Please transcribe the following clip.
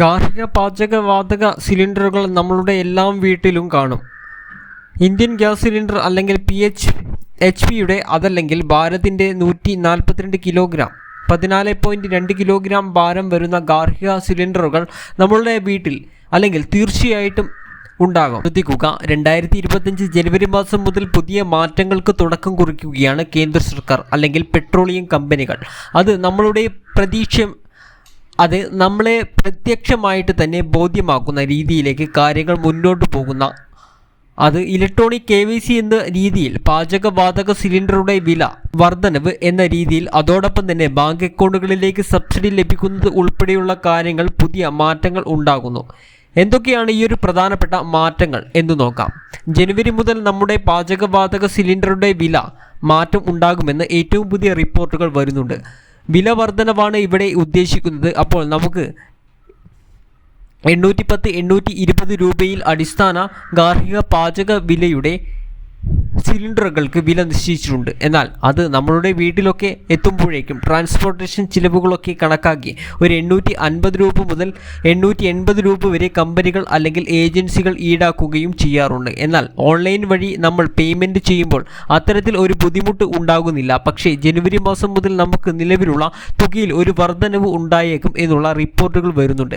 ഗാർഹിക പാചക വാതക സിലിണ്ടറുകൾ നമ്മളുടെ എല്ലാം വീട്ടിലും കാണും. ഇന്ത്യൻ ഗ്യാസ് സിലിണ്ടർ അല്ലെങ്കിൽ പി എച്ച് എച്ച് പിയുടെ അതല്ലെങ്കിൽ ഭാരതിന്റെ നൂറ്റി നാൽപ്പത്തിരണ്ട് കിലോഗ്രാം പതിനാല് പോയിന്റ് രണ്ട് കിലോഗ്രാം ഭാരം വരുന്ന ഗാർഹിക സിലിണ്ടറുകൾ നമ്മളുടെ വീട്ടിൽ അല്ലെങ്കിൽ തീർച്ചയായിട്ടും ഉണ്ടാകും. ശ്രദ്ധിക്കുക രണ്ടായിരത്തി ഇരുപത്തഞ്ച് ജനുവരി മാസം മുതൽ പുതിയ മാറ്റങ്ങൾക്ക് തുടക്കം കുറിക്കുകയാണ് കേന്ദ്ര സർക്കാർ അല്ലെങ്കിൽ പെട്രോളിയം കമ്പനികൾ. അത് നമ്മളുടെ പ്രതീക്ഷ അത് നമ്മളെ പ്രത്യക്ഷമായിട്ട് തന്നെ ബോധ്യമാക്കുന്ന രീതിയിലേക്ക് കാര്യങ്ങൾ മുന്നോട്ട് പോകുന്ന അത് ഇലക്ട്രോണിക് കെ വി സി എന്ന രീതിയിൽ പാചകവാതക സിലിണ്ടറുടെ വില വർധനവ് എന്ന രീതിയിൽ അതോടൊപ്പം തന്നെ ബാങ്ക് അക്കൗണ്ടുകളിലേക്ക് സബ്സിഡി ലഭിക്കുന്നത് ഉൾപ്പെടെയുള്ള കാര്യങ്ങൾ പുതിയ മാറ്റങ്ങൾ ഉണ്ടാകുന്നു. എന്തൊക്കെയാണ് ഈ ഒരു പ്രധാനപ്പെട്ട മാറ്റങ്ങൾ എന്ന് നോക്കാം. ജനുവരി മുതൽ നമ്മുടെ പാചകവാതക സിലിണ്ടറുടെ വില മാറ്റം ഉണ്ടാകുമെന്ന് ഏറ്റവും പുതിയ റിപ്പോർട്ടുകൾ വരുന്നുണ്ട്. വില വർധനവാണ് ഇവിടെ ഉദ്ദേശിക്കുന്നത്. അപ്പോൾ നമുക്ക് എണ്ണൂറ്റി പത്ത് എണ്ണൂറ്റി ഇരുപത് രൂപയിൽ അടിസ്ഥാന ഗാർഹിക പാചക വിലയുടെ സിലിണ്ടറുകൾക്ക് വില നിശ്ചയിച്ചിട്ടുണ്ട്. എന്നാൽ അത് നമ്മളുടെ വീട്ടിലൊക്കെ എത്തുമ്പോഴേക്കും ട്രാൻസ്പോർട്ടേഷൻ ചിലവുകളൊക്കെ കണക്കാക്കി ഒരു എണ്ണൂറ്റി അൻപത് രൂപ മുതൽ എണ്ണൂറ്റി എൺപത് രൂപ വരെ കമ്പനികൾ അല്ലെങ്കിൽ ഏജൻസികൾ ഈടാക്കുകയും ചെയ്യാറുണ്ട്. എന്നാൽ ഓൺലൈൻ വഴി നമ്മൾ പേയ്മെന്റ് ചെയ്യുമ്പോൾ അത്തരത്തിൽ ഒരു ബുദ്ധിമുട്ട് ഉണ്ടാകുന്നില്ല. പക്ഷേ ജനുവരി മാസം മുതൽ നമുക്ക് നിലവിലുള്ള തുകയിൽ ഒരു വർധനവ് ഉണ്ടായേക്കും എന്നുള്ള റിപ്പോർട്ടുകൾ വരുന്നുണ്ട്.